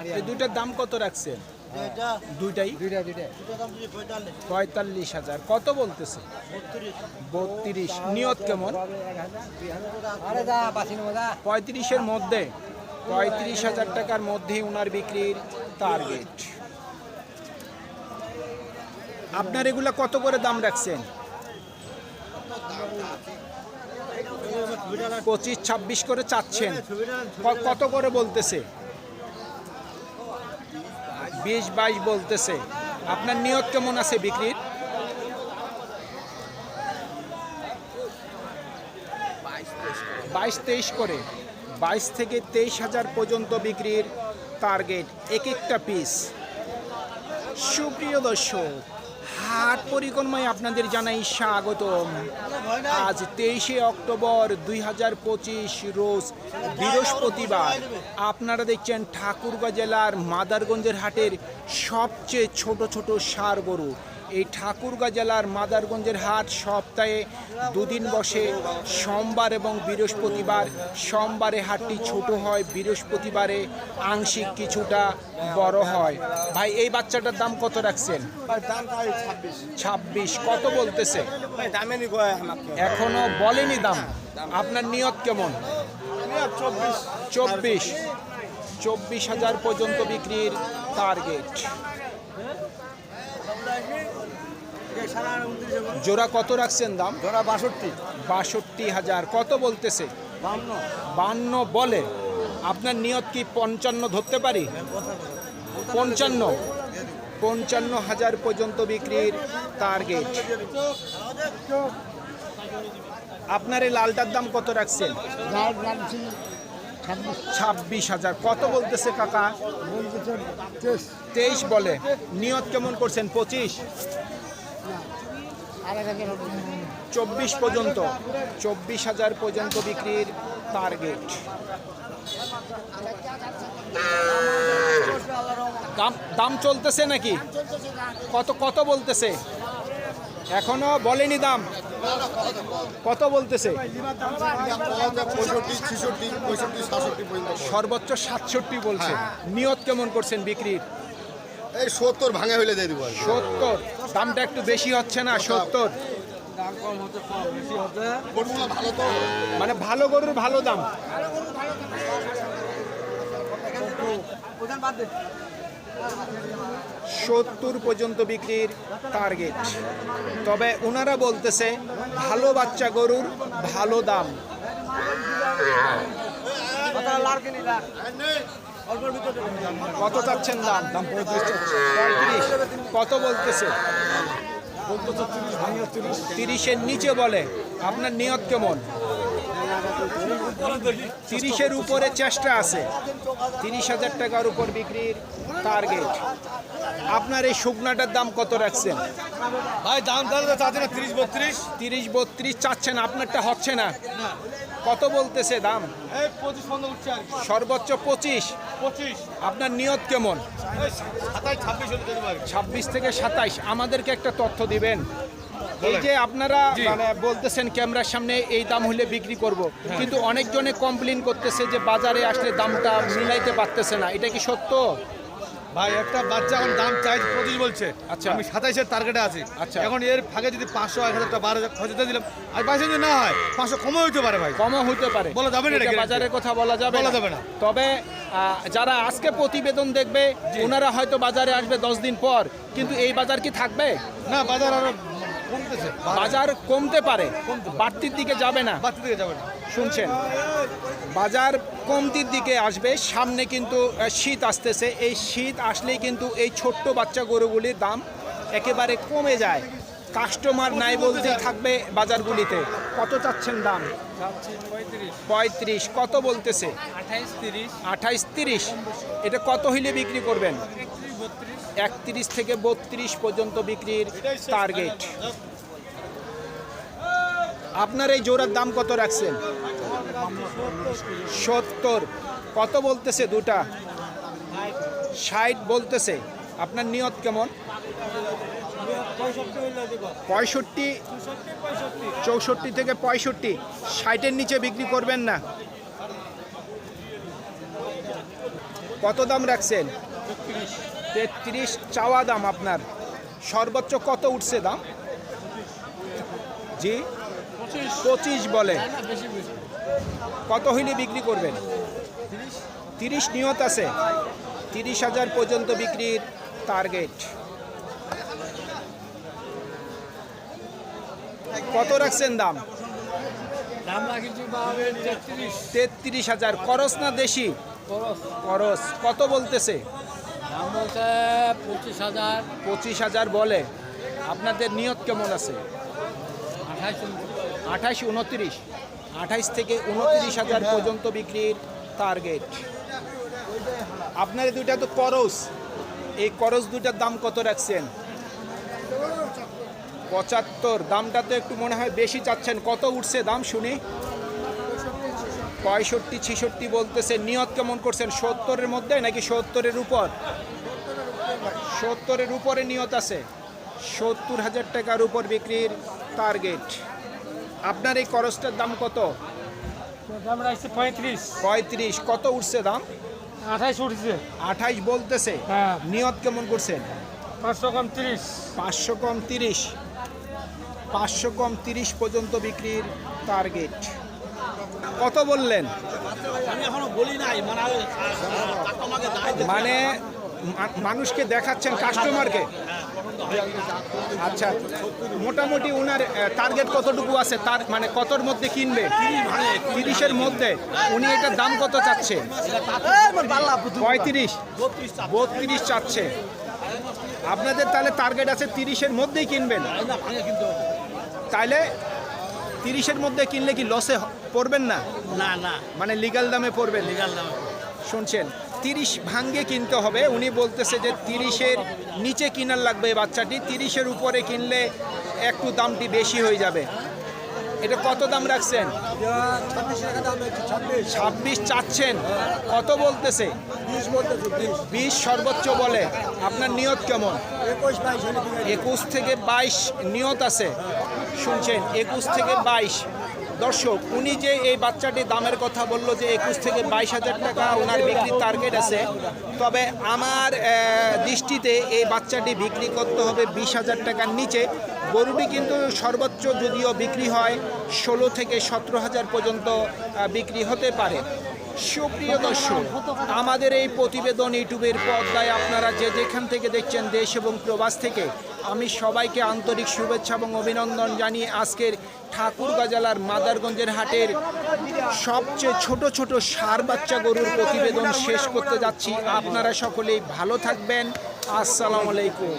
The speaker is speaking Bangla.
এই দুইটার দাম কত রাখছেন? দুইটাই? পঁয়তাল্লিশ। হাজার। কত বলতেছে? বত্রিশ। নিয়ত কেমন? পঁয়ত্রিশের মধ্যে। পঁয়ত্রিশ হাজার টাকার মধ্যেই ওনার বিক্রির টার্গেট আপনার এগুলা কত করে দাম রাখছেন? পঁচিশ ছাব্বিশ করে চাচ্ছেন। কত করে বলতেছে? বিশ বাইশ বলতেছে। আপনার নিয়ত কেমন আছে বিক্রির? বাইশ তেইশ করে। বাইশ থেকে তেইশ হাজার পর্যন্ত বিক্রির টার্গেট এক একটা পিস সুপ্রিয় দর্শক হাট পরিক্রমায় আপনাদের জানাই স্বাগতম। আজ তেইশে অক্টোবর দুই হাজার পঁচিশ রোজ বৃহস্পতিবার। আপনারা দেখছেন ঠাকুরগাঁ জেলার মাদারগঞ্জের হাটের সবচেয়ে ছোট ছোট সার গরু। এই ঠাকুরগাঁ জেলার মাদারগঞ্জের হাট সপ্তাহে দুদিন বসে। সোমবার এবং বৃহস্পতিবার সোমবারে হাটটি ছোট হয় বৃহস্পতিবারে আংশিক কিছুটা বড় হয়। ভাই এই বাচ্চাটার দাম কত রাখছেন? ছাব্বিশ। কত বলতেছে? এখনও বলেনি দাম। আপনার নিয়ত কেমন? চব্বিশ। চব্বিশ। হাজার পর্যন্ত বিক্রির টার্গেট জোড়া কত রাখছেন দাম? ধরা বাষট্টি। বাষট্টি হাজার। কত বলতেছে? বান্ন। বলে। আপনার নিয়ত কি পঞ্চান্ন ধরতে পারি? পঞ্চান্ন। পঞ্চান্ন হাজার পর্যন্ত বিক্রির টার্গেট আপনার এই লালটার দাম কত রাখছেন? ছাব্বিশ হাজার। কত বলতেছে কাকা? তেইশ বলে। নিয়ত কেমন করছেন? পঁচিশ? চব্বিশ পর্যন্ত। চব্বিশ হাজার পর্যন্ত বিক্রির টার্গেট দাম দাম চলতেছে নাকি? কত কত বলতেছে? এখনও বলেনি দাম। কত বলতেছে? সর্বোচ্চ সাতষট্টি বলছে। নিয়ত কেমন করছেন বিক্রির? এই সত্তর ভাঙে হইলে দিয়ে দিব সত্তর। দামটা একটু বেশি হচ্ছে না সত্তর। মানে ভালো গরুর ভালো দাম। সত্তর পর্যন্ত বিক্রির টার্গেট তবে ওনারা বলতেছে, ভালো বাচ্চা গরুর ভালো দাম। কত চাচ্ছেন দাম? দাম কত বলতেছে? তিরিশের নিচে বলে। আপনার নিয়ত কেমন? তিরিশের উপরে চেষ্টা আছে। তিরিশ হাজার টাকার উপর বিক্রির টার্গেট আপনার এই শুকনাটার দাম কত রাখছেন? ভাই দাম তাহলে চাচ্ছে না তিরিশ বত্রিশ। তিরিশ বত্রিশ চাচ্ছেন আপনারটা হচ্ছে না। কত বলতেছে দাম? সর্বোচ্চ পঁচিশ। পঁচিশ। আপনার নিয়ত কেমন? ছাব্বিশ থেকে সাতাইশ। আমাদেরকে একটা তথ্য দিবেন। এই যে আপনারা মানে বলতেছেন ক্যামেরার সামনে এই দাম হলে বিক্রি করব কিন্তু অনেকজনে কমপ্লেন করতেছে যে বাজারে আসলে দামটা মিলাইতে পারতেছে না। এটা কি সত্য? ভাই একটা বাচ্চা এখন দাম চাই পঁচিশ বলছে। আচ্ছা। আমি সাতাইশের টার্গেটে আছি। আচ্ছা। এখন এর ফাঁকে যদি পাঁচশো এক হাজার টাকা বারো হাজার খরচ দিলাম আর বাইশে যদি না হয় পাঁচশো কমও হইতে পারে ভাই। কমও হইতে পারে। বলা যাবে না বাজারের কথা বলা যাবে বলা যাবে না। তবে যারা আজকে প্রতিবেদন দেখবে ওনারা হয়তো বাজারে আসবে দশ দিন পর কিন্তু এই বাজার কি থাকবে? না বাজার আরও বাজার কমতে পারে বাড়তির দিকে যাবে না। যাবে শুনছেন বাজার কমতির দিকে আসবে সামনে কিন্তু শীত আসতেছে। এই শীত আসলেই কিন্তু এই ছোট্ট বাচ্চা গরুগুলির দাম একেবারে কমে যায়। কাস্টমার নাই বলতেই থাকবে বাজারগুলিতে। কত চাচ্ছেন দাম? পঁয়ত্রিশ। কত বলতেছে? আঠাইশ তিরিশ। এটা কত হইলে বিক্রি করবেন? একত্রিশ থেকে বত্রিশ পর্যন্ত বিক্রির টার্গেট আপনার এই জোড়ার দাম কত রাখছেন? সত্তর। কত বলতেছে দুটা? ষাট বলতেছে। আপনার নিয়ত কেমন? পঁয়ষট্টি। চৌষট্টি থেকে পঁয়ষট্টি। ষাটের নিচে বিক্রি করবেন না। কত দাম রাখছেন? তেত্রিশ চাওয়া দাম আপনার। সর্বোচ্চ কত উঠছে দাম? জি পঁচিশ বলে। কত হইলে বিক্রি করবেন? তিরিশ নিয়ত আছে। তিরিশ হাজার পর্যন্ত বিক্রির টার্গেট কত রাখছেন দাম? তেত্রিশ। হাজার। করস না দেশি? করস কত বলতেছে? দাম বলছে পঁচিশ হাজার। পঁচিশ হাজার বলে। আপনাদের নিয়ত কেমন আছে? আঠাশ আঠাশ উনত্রিশ। আঠাইশ থেকে উনত্রিশ হাজার পর্যন্ত বিক্রির টার্গেট আপনার দুইটা তো করস। এই করস দুইটার দাম কত রাখছেন? পঁচাত্তর। দামটা তো একটু মনে হয় বেশি চাচ্ছেন। কত উঠছে দাম শুনি? পঁয়ষট্টি ছিষট্টি বলতেছে। নিয়ত কেমন করছেন? সত্তরের মধ্যে নাকি সত্তরের উপর? সত্তরের উপরে নিয়ত আছে। সত্তর হাজার টাকার উপর বিক্রির টার্গেট আপনার এই করসটার দাম কত? দাম রাখছি পঁয়ত্রিশ। পঁয়ত্রিশ। কত উঠছে দাম? আঠাইশ উঠছে। আঠাইশ বলতেছে। হ্যাঁ। নিয়ত কেমন করছেন? পাঁচশো কম তিরিশ। পাঁচশো কম তিরিশ। পাঁচশো কম তিরিশ পর্যন্ত বিক্রির টার্গেট কত বললেন? মানে মা- মানুষকে দেখাচ্ছেন কাস্টমারকে আচ্ছা মোটামুটি ওনার টার্গেট কতটুকু আছে? তার মানে কতর মধ্যে কিনবে? তিরিশের মধ্যে। উনি এটার দাম কত চাচ্ছে? পঁয়ত্রিশ। বত্রিশ চাচ্ছে। আপনাদের তাহলে টার্গেট আছে তিরিশের মধ্যেই কিনবেন? তাইলে তিরিশের মধ্যে কিনলে কি লসে পড়বেন না? না না। মানে লিগাল দামে পড়বেন? লিগাল দামে শুনছেন তিরিশ ভাঙ্গে কিনতে হবে। উনি বলতেছে যে তিরিশের নিচে কিনার লাগবে এই বাচ্চাটি। তিরিশের উপরে কিনলে একটু দামটি বেশি হয়ে যাবে। এটা কত দাম রাখছেন? ছাব্বিশ চাচ্ছেন। কত বলতেছে? বিশ সর্বোচ্চ বলে। আপনার নিয়ত কেমন? একুশ থেকে বাইশ নিয়ত আছে। শুনছেন, একুশ থেকে বাইশ। দর্শক, উনি যে এই বাচ্চাটির দামের কথা বলল যে একুশ থেকে বাইশ হাজার টাকা ওনার বিক্রির টার্গেট আছে, তবে আমার দৃষ্টিতে এই বাচ্চাটি বিক্রি করতে হবে বিশ হাজার টাকার নিচে। গরুটি কিন্তু সর্বোচ্চ যদিও বিক্রি হয় ষোলো থেকে সতেরো হাজার পর্যন্ত বিক্রি হতে পারে। সুপ্রিয় দর্শক, আমাদের এই প্রতিবেদন ইউটিউবের পর্দায় আপনারা যে যেখান থেকে দেখছেন দেশ এবং প্রবাস থেকে আমি সবাইকে আন্তরিক শুভেচ্ছা এবং অভিনন্দন জানিয়ে আজকের ঠাকুরগাঁ জেলার মাদারগঞ্জের হাটের সবচেয়ে ছোট ছোট সার বাচ্চা গরুর প্রতিবেদন শেষ করতে যাচ্ছি। আপনারা সকলেই ভালো থাকবেন। আসসালামু আলাইকুম।